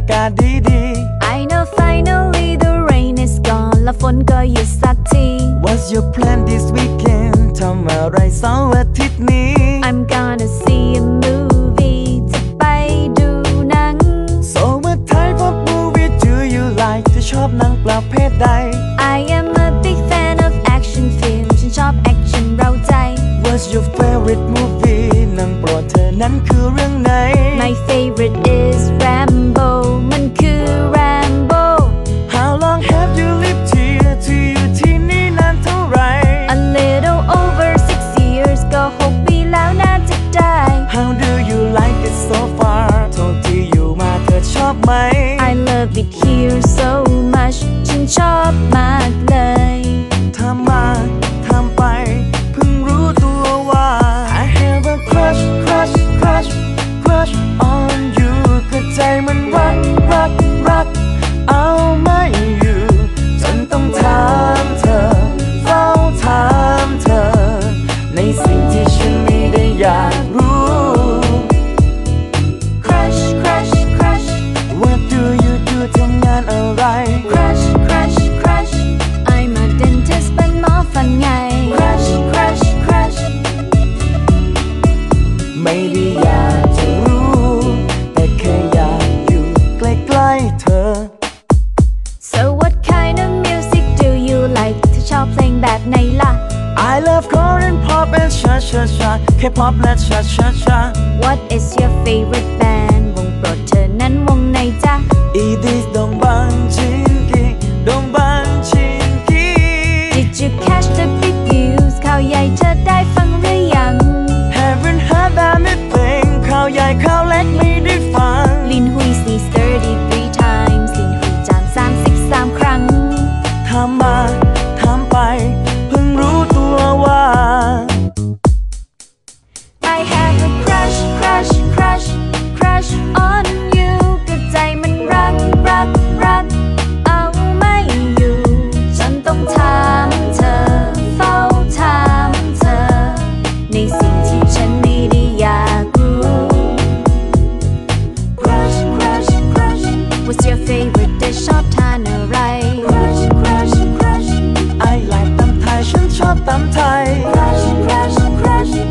วันนี้อากาศดีดี I know finally the rain is gone และฝนก็หยุดสักที What's your plan this weekend ทำอะไรเสาร์อาทิตย์นี้ I'm gonna see a movie จะไปดูหนัง So what type of movie do you like เธอชอบหนังประเภทใด I am a big fan of action film ฉันชอบ action เราใจ What's your favorite movie หนังโปรดเธอนั้นคือเรื่อง it so far โทษที่อยู่มาเธอชอบไหม I love it here so much ฉันชอบมากเลยทำมาทำไป เพิ่งรู้ตัวว่า I have a crush crush crush crush on you ก็ใจมันรักรักรัก เอาไม่อยู่จนต้องถามเธอ เฝ้าถามเธอ ในสิ่งที่ฉันไม่ได้อยากรู้ ลงแบบไหนล่ะ I love Korean pop and cha cha cha K-pop และ cha cha cha What is your favorite crash, crash, crash.